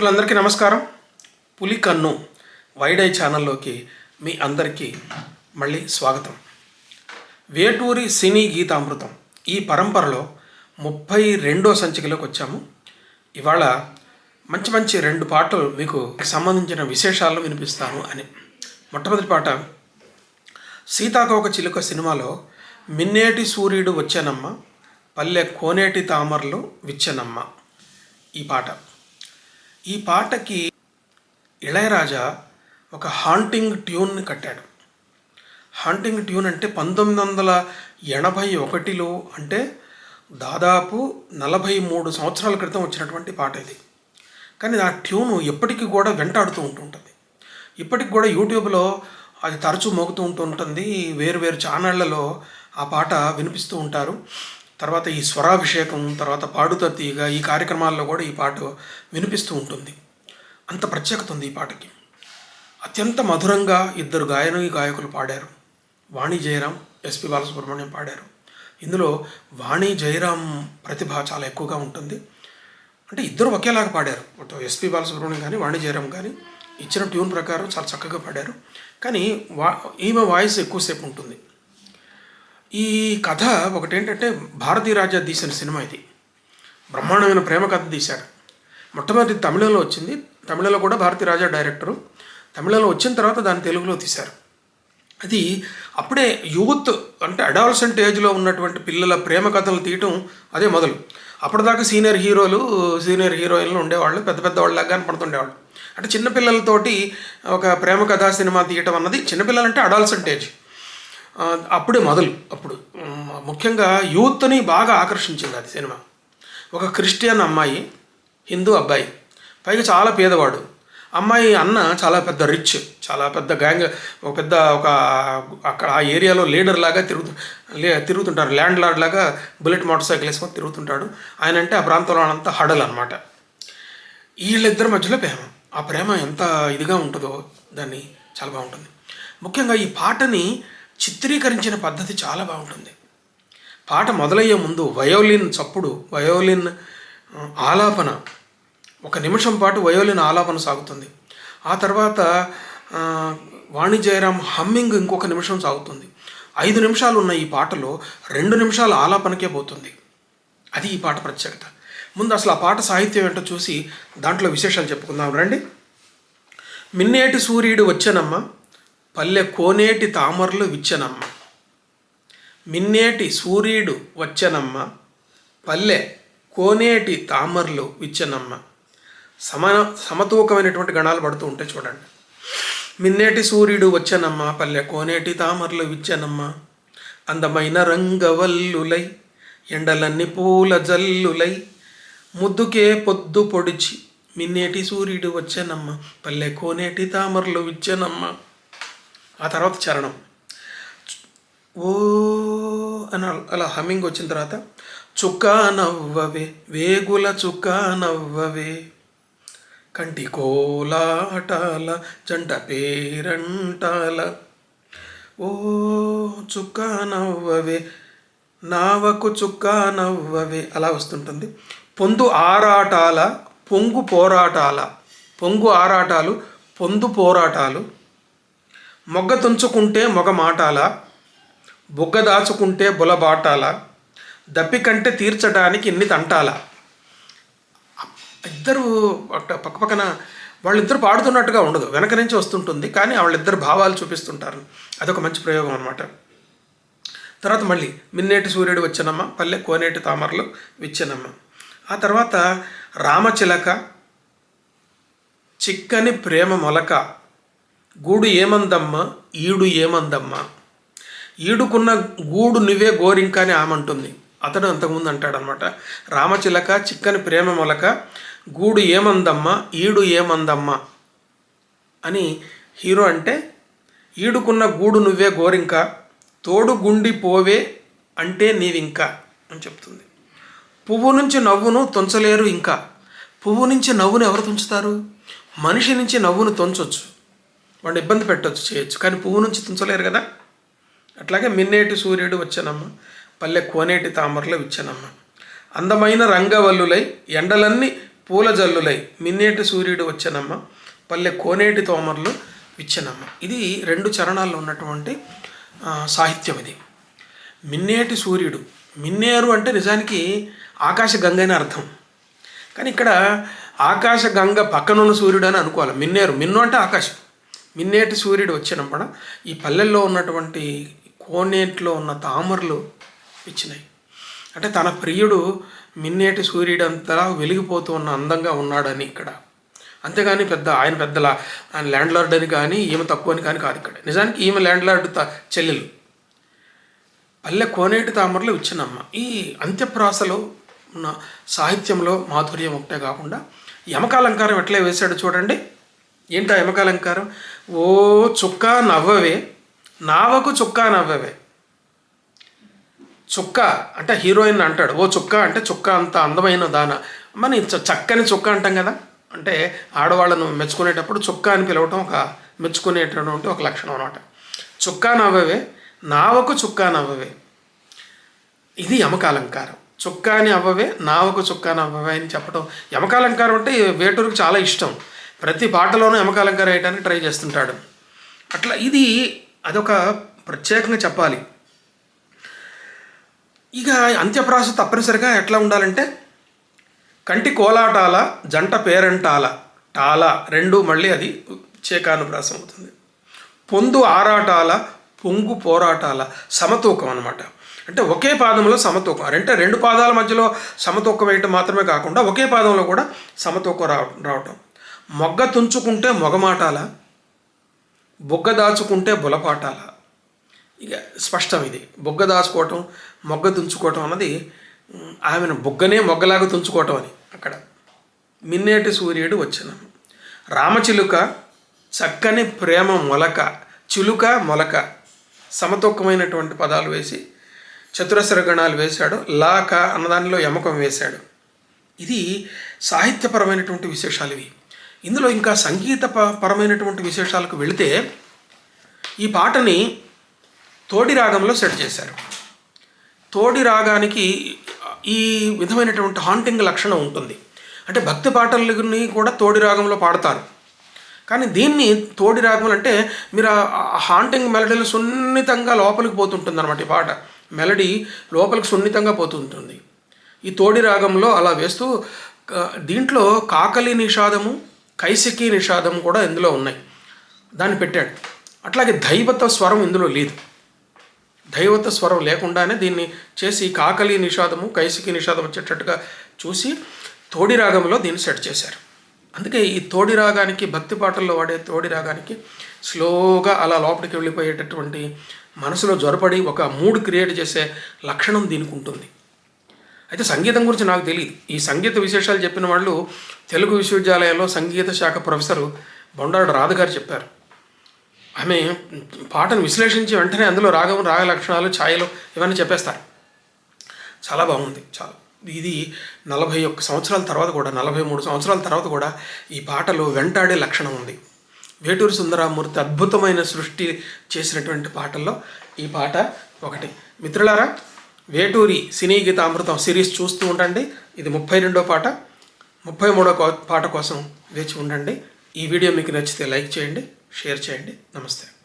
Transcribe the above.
మిత్రులందరికీ నమస్కారం. పులి కన్ను వైడ్ ఐ ఛానల్లోకి మీ అందరికీ మళ్ళీ స్వాగతం. వేటూరి సినీ గీతామృతం ఈ పరంపరలో ముప్పై రెండో సంచికలోకి వచ్చాము. ఇవాళ మంచి మంచి రెండు పాటలు మీకు సంబంధించిన విశేషాలను వినిపిస్తాను అని. మొట్టమొదటి పాట సీతాకోక చిలుక సినిమాలో మిన్నేటి సూర్యుడు వచ్చానమ్మ పల్లె కోనేటి తామరలు విచ్చనమ్మ. ఈ పాట. ఈ పాటకి ఇళయరాజా ఒక హాంటింగ్ ట్యూన్ని కట్టాడు. హాంటింగ్ ట్యూన్ అంటే పంతొమ్మిది వందల ఎనభై ఒకటిలో అంటే దాదాపు నలభై మూడు సంవత్సరాల క్రితం వచ్చినటువంటి పాట ఇది. కానీ ఆ ట్యూను ఎప్పటికీ కూడా వెంటాడుతూ ఉంటుంటుంది. ఇప్పటికి కూడా యూట్యూబ్లో అది తరచూ మోగుతూ ఉంటూ ఉంటుంది. వేరు వేరు ఛానళ్ళలో ఆ పాట వినిపిస్తూ ఉంటారు. తర్వాత ఈ స్వరాభిషేకం తర్వాత పాడుతా తీగ ఈ కార్యక్రమాల్లో కూడా ఈ పాట వినిపిస్తూ ఉంటుంది. అంత ప్రత్యేకత ఉంది ఈ పాటకి. అత్యంత మధురంగా ఇద్దరు గాయని గాయకులు పాడారు. వాణి జయరాం ఎస్పి బాలసుబ్రహ్మణ్యం పాడారు. ఇందులో వాణి జయరాం ప్రతిభ చాలా ఎక్కువగా ఉంటుంది. అంటే ఇద్దరు ఒకేలాగా పాడారు. అటు ఎస్పి బాలసుబ్రహ్మణ్యం కానీ వాణి జయరాం కానీ ఇచ్చిన ట్యూన్ ప్రకారం చాలా చక్కగా పాడారు. కానీ వా ఈమె వాయిస్ ఎక్కువసేపు ఉంటుంది. ఈ కథ ఒకటేంటంటే భారతీ రాజా తీసిన సినిమా ఇది. బ్రహ్మాండమైన ప్రేమ కథ తీశాడు మొట్టమొదటి తమిళంలో వచ్చింది. తమిళంలో కూడా భారతీ రాజా డైరెక్టరు. తమిళంలో వచ్చిన తర్వాత దాన్ని తెలుగులో తీశారు. అది అప్పుడే యూత్ అంటే అడాల్సెంట్ ఏజ్లో ఉన్నటువంటి పిల్లల ప్రేమ కథలు తీయటం అదే మొదలు. అప్పటిదాకా సీనియర్ హీరోలు సీనియర్ హీరోయిన్లు ఉండేవాళ్ళు పెద్ద పెద్ద వాళ్ళగా కనపడుతుండేవాళ్ళు. అంటే చిన్నపిల్లలతోటి ఒక ప్రేమ కథా సినిమా తీయటం అన్నది చిన్నపిల్లలంటే అడాల్సెంట్ ఏజ్. అప్పుడే మొదలు అప్పుడు. ముఖ్యంగా యూత్ని బాగా ఆకర్షించింది అది సినిమా. ఒక క్రిస్టియన్ అమ్మాయి హిందూ అబ్బాయి పైగా చాలా పేదవాడు. అమ్మాయి అన్న చాలా పెద్ద రిచ్ చాలా పెద్ద గ్యాంగ్ ఒక పెద్ద ఒక అక్కడ ఆ ఏరియాలో లీడర్ లాగా తిరుగుతూ లే తిరుగుతుంటారు. ల్యాండ్ లార్డ్ లాగా బుల్లెట్ మోటార్ సైకిల్ వేసుకొని తిరుగుతుంటాడు. ఆయన అంటే ఆ ప్రాంతంలో అంతా హడల్ అనమాట వీళ్ళిద్దరి మధ్యలో ప్రేమ. ఆ ప్రేమ ఎంత ఇదిగా ఉంటుందో దాన్ని చాలా బాగుంటుంది. ముఖ్యంగా ఈ పాటని చిత్రీకరించిన పద్ధతి చాలా బాగుంటుంది. పాట మొదలయ్యే ముందు వయోలిన్ చప్పుడు వయోలిన్ ఆలాపన ఒక నిమిషం పాటు వయోలిన్ ఆలాపన సాగుతుంది. ఆ తర్వాత వాణిజయరామ్ హమ్మింగ్ ఇంకొక నిమిషం సాగుతుంది. ఐదు నిమిషాలు ఉన్న ఈ పాటలో రెండు నిమిషాల ఆలాపనకే పోతుంది. అది ఈ పాట ప్రత్యేకత. ముందు అసలు ఆ పాట సాహిత్యం ఏంటో చూసి దాంట్లో విశేషాలు చెప్పుకుందాం రండి. మిన్నేటి సూర్యుడు వచ్చానమ్మా. పల్లె కోనేటి తామరలు విచ్చనమ్మ. మిన్నేటి సూర్యుడు వచ్చనమ్మ. పల్లె కోనేటి తామరలు విచ్చనమ్మ. సమన సమతూకమైనటువంటి గణాలు పడుతూ ఉంటాయి చూడండి. మిన్నేటి సూర్యుడు వచ్చనమ్మ పల్లె కోనేటి తామరలు విచ్చనమ్మ. అందమైన రంగవల్లులై ఎండలన్ని పూల జల్లులై ముద్దుకే పొద్దు పొడిచి మిన్నేటి సూర్యుడు వచ్చనమ్మ. పల్లె కోనేటి తామరలు విచ్చనమ్మ. ఆ తర్వాత చరణం. ఓ అని అలా హమ్మింగ్ వచ్చిన తర్వాత చుక్కా నవ్వవే వేగుల చుక్కా నవ్వవే కంటి కోలాటాల జంట పేరంటాల ఓ చుక్కా నవ్వవే నావకు చుక్కా నవ్వవే అలా వస్తుంటుంది. పొందు ఆరాటాల పొంగు పోరాటాల పొంగు ఆరాటాలు పొందు పోరాటాలు మొగ్గ తుంచుకుంటే మొగ మాటాల? బుగ్గ దాచుకుంటే బులబాటాల దప్పి కంటే తీర్చడానికి ఇన్ని తంటాల? ఇద్దరు పక్కపక్కన వాళ్ళిద్దరు పాడుతున్నట్టుగా ఉండదు. వెనక నుంచి వస్తుంటుంది. కానీ వాళ్ళిద్దరు భావాలు చూపిస్తుంటారు. అదొక మంచి ప్రయోగం అనమాట తర్వాత మళ్ళీ మిన్నేటి సూర్యుడు వచ్చినమ్మ పల్లె కోనేటి తామరలు విచ్చనమ్మ. ఆ తర్వాత రామచిలక చిక్కని ప్రేమ మొలక. గూడు ఏమందమ్మా? ఈడు ఏమందమ్మా? ఈడుకున్న గూడు నువ్వే గోరింక అని ఆమంటుంది. అతడు అంతకుముందు అంటాడనమాట రామచిలక చిక్కని ప్రేమ మొలక గూడు ఏమందమ్మా? ఈడు ఏమందమ్మా? అని హీరో అంటే ఈడుకున్న గూడు నువ్వే గోరింక తోడు గుండి పోవే అంటే నీవింకా అని చెప్తుంది. పువ్వు నుంచి నవ్వును తుంచలేరు ఇంకా. పువ్వు నుంచి నవ్వును ఎవరు తుంచుతారు? మనిషి నుంచి నవ్వును తుంచొచ్చు. వాడిని ఇబ్బంది పెట్టవచ్చు చేయొచ్చు. కానీ పువ్వు నుంచి తుంచలేరు కదా? అట్లాగే మిన్నేటి సూర్యుడు వచ్చానమ్మ. పల్లె కోనేటి తామరలు విచ్చనమ్మ అందమైన రంగవల్లులై ఎండలన్నీ పూల జల్లులై మిన్నేటి సూర్యుడు వచ్చానమ్మ. పల్లె కోనేటి తోమర్లు విచ్చనమ్మ ఇది రెండు చరణాల్లో ఉన్నటువంటి సాహిత్యం ఇది. మిన్నేటి సూర్యుడు. మిన్నేరు అంటే నిజానికి ఆకాశ గంగ అని అర్థం. కానీ ఇక్కడ ఆకాశ గంగ పక్కనున్న సూర్యుడు అని అనుకోవాలి. మిన్నేరు. మిన్ను అంటే ఆకాశం. మిన్నేటి సూర్యుడు వచ్చినప్పుడు ఈ పల్లెల్లో ఉన్నటువంటి కోనేటిలో ఉన్న తామరలు ఇచ్చినాయి. అంటే తన ప్రియుడు మిన్నేటి సూర్యుడు అంతలా వెలిగిపోతూ ఉన్న అందంగా ఉన్నాడని ఇక్కడ. అంతేగాని పెద్ద ఆయన పెద్దల ఆయన ల్యాండ్ లార్డ్ అని కానీ ఈమె తక్కువ అని కానీ కాదు ఇక్కడ. నిజానికి ఈమె ల్యాండ్ లార్డ్ త చెల్లెలు. పల్లె కోనేటి తామరలు ఇచ్చినమ్మ. ఈ అంత్యప్రాసలో ఉన్న సాహిత్యంలో మాధుర్యం ఒకటే కాకుండా యమకాలంకారం ఎట్లా వేశాడు చూడండి. ఏంటా యమకాలంకారం? ఓ చుక్క నవ్వవే నావకు చుక్క నవ్వవే. చుక్క అంటే హీరోయిన్ అంటాడు. ఓ చుక్క అంటే చుక్క అంత అందమైన దాన. మన చ- చక్కని చుక్క అంటాం కదా. అంటే ఆడవాళ్ళను మెచ్చుకునేటప్పుడు చుక్క అని పిలవటం ఒక మెచ్చుకునేటటువంటి ఒక లక్షణం అనమాట చుక్కా నవ్వవే నావకు చుక్కా నవ్వవే. ఇది యమకాలంకారం. చుక్కాని అవ్వవే నావకు చుక్కాని అవ్వవే అని చెప్పడం యమకాలంకారం అంటే వేటూరుకు చాలా ఇష్టం. ప్రతి పాటలోనూ యమకాలంకారం వేయడానికి ట్రై చేస్తుంటాడు. అట్లా ఇది అదొక ప్రత్యేకంగా చెప్పాలి. ఇక అంత్యప్రాస తప్పనిసరిగా ఎట్లా ఉండాలంటే కంటి కోలాటాల జంట పేరంటాల టాల రెండు మళ్ళీ అది చేకానుప్రాసం అవుతుంది. పొందు ఆరాటాల పొంగు పోరాటాల సమతూకం అనమాట అంటే ఒకే పాదంలో సమతూకం. అంటే రెండు పాదాల మధ్యలో సమతూకం వేయటం మాత్రమే కాకుండా ఒకే పాదంలో కూడా సమతూకం రావ రావటం. మొగ్గ తుంచుకుంటే మొగమాటాల బొగ్గ దాచుకుంటే బులపాటాల. ఇక స్పష్టం ఇది. బొగ్గ దాచుకోవటం మొగ్గ తుంచుకోవటం అన్నది ఆమెను బొగ్గనే మొగ్గలాగా తుంచుకోవటం అని అక్కడ. మిన్నేటి సూర్యుడు వచ్చిన. రామచిలుక చక్కని ప్రేమ మొలక చిలుక మొలక. సమతూకమైనటువంటి పదాలు వేసి చతురస్ర గణాలు వేశాడు లాక అన్నదానిలో యమకం వేశాడు. ఇది సాహిత్యపరమైనటువంటి విశేషాలు ఇవి. ఇందులో ఇంకా సంగీత ప- పరమైనటువంటి విశేషాలకు వెళితే ఈ పాటని తోడి రాగంలో సెట్ చేశారు. తోడి రాగానికి ఈ విధమైనటువంటి హాంటింగ్ లక్షణం ఉంటుంది. అంటే భక్తి పాటలని కూడా తోడి రాగంలో పాడతారు. కానీ దీన్ని తోడి రాగం అంటే మీరు ఆ హాంటింగ్ మెలడీలు సున్నితంగా లోపలికి పోతుంటుంది అనమాట ఈ పాట. మెలడీ లోపలికి సున్నితంగా పోతుంటుంది. ఈ తోడి రాగంలో అలా వేస్తూ దీంట్లో కాకలి నిషాదము కైసికి నిషాదం కూడా ఇందులో ఉన్నాయి. దాన్ని పెట్టాడు. అట్లాగే దైవత స్వరం ఇందులో లేదు. దైవత స్వరం లేకుండానే దీన్ని చేసి కాకలి నిషాదము కైసికి నిషాదం వచ్చేటట్టుగా చూసి తోడి రాగంలో దీన్ని సెట్ చేశారు. అందుకే ఈ తోడి రాగానికి భక్తి పాటల్లో వాడే తోడి రాగానికి స్లోగా అలా లోపలికి వెళ్ళిపోయేటటువంటి మనసులో జ్వరపడి ఒక మూడ్ క్రియేట్ చేసే లక్షణం దీనికి ఉంటుంది. అయితే సంగీతం గురించి నాకు తెలియదు ఈ సంగీత విశేషాలు చెప్పిన వాళ్ళు తెలుగు విశ్వవిద్యాలయంలో సంగీత శాఖ ప్రొఫెసరు బొండాడు రాధ గారు చెప్పారు. ఆమె పాటను విశ్లేషించి వెంటనే అందులో రాగం రాగ లక్షణాలు ఛాయలు ఇవన్నీ చెప్పేస్తారు. చాలా బాగుంది. చాలా. ఇది నలభై ఒక్క సంవత్సరాల తర్వాత కూడా నలభై మూడు సంవత్సరాల తర్వాత కూడా ఈ పాటలో వెంటాడే లక్షణం ఉంది. వేటూరి సుందరామూర్తి అద్భుతమైన సృష్టి చేసినటువంటి పాటల్లో ఈ పాట ఒకటి. మిత్రులారా వేటూరి సినీ గీతామృతం సిరీస్ చూస్తూ ఉండండి. ఇది ముప్పై రెండో పాట. ముప్పై మూడో పాట కోసం వేచి ఉండండి. ఈ వీడియో మీకు నచ్చితే లైక్ చేయండి షేర్ చేయండి. నమస్తే.